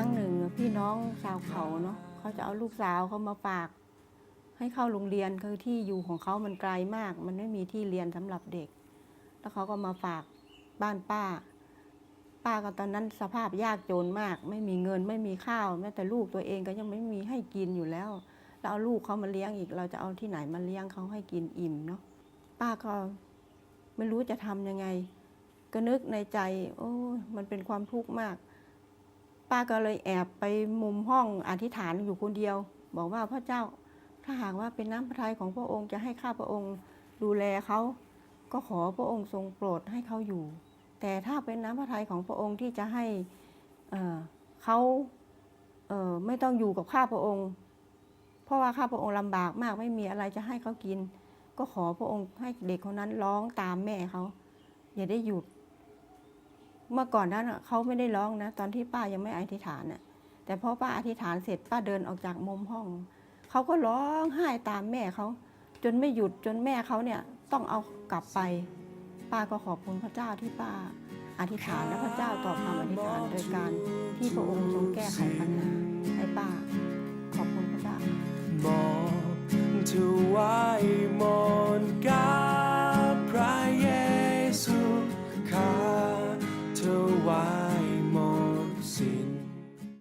้งหนึ่งพี่น้องชาวเขาเนาะเขาจะเอาลูกสาวเขามาฝาก ให้เข้าโรงเรียนคือที่อยู่ของเขามันไกลมาก มันไม่มีที่เรียนสำหรับเด็ก แล้วเขาก็มาฝากบ้านป้า ป้าก็ตอนนั้นสภาพยากจนมาก ไม่มีเงินไม่มีข้าวแม้แต่ลูกตัวเองก็ยังไม่มีให้กินอยู่แล้วแล้วเอาลูกเขามาเลี้ยงอีก เราจะเอาที่ไหนมาเลี้ยงเขาให้กินอิ่มเนาะป้าก็ไม่รู้จะทำยังไง ก็นึกในใจ โอ้มันเป็นความทุกข์มาก ป้าก็เลยแอบไปมุมห้องอธิษฐานอยู่คนเดียว บอกว่าพระเจ้าถ้าหากว่าเป็นน้ำพระทัยของพระองค์จะให้ข้าพระองค์ดูแลเขาก็ขอพระองค์ทรงโปรดให้เขาอยู่ แต่ถ้าเป็นน้ำพระทัยของพระองค์ที่จะให้เเขาเไม่ต้องอยู่กับข้าพระองค์ เพราะว่าข้าพระองค์ลำบากมากไม่มีอะไรจะให้เขากิน ก็ขอพระองค์ให้เด็กคนนั้นร้องตามแม่เขาอย่าได้หยุด เมื่อก่อนนั้นเขาไม่ได้ร้องนะ ตอนที่ป้ายังไม่อธิษฐานน่ะ แต่พอป้าอธิษฐานเสร็จป้าเดินออกจากมุมห้อง เขาก็ร้องไห้ตามแม่เขา จนไม่หยุดจนแม่เขาเนี่ยต้องเอากลับไป ป้าก็ขอบคุณพระเจ้าที่ป้าอธิษฐานและพระเจ้าตอบคำอธิษฐานโดยการที่พระองค์ทรงแก้ไขปัญหาให้ป้า 와.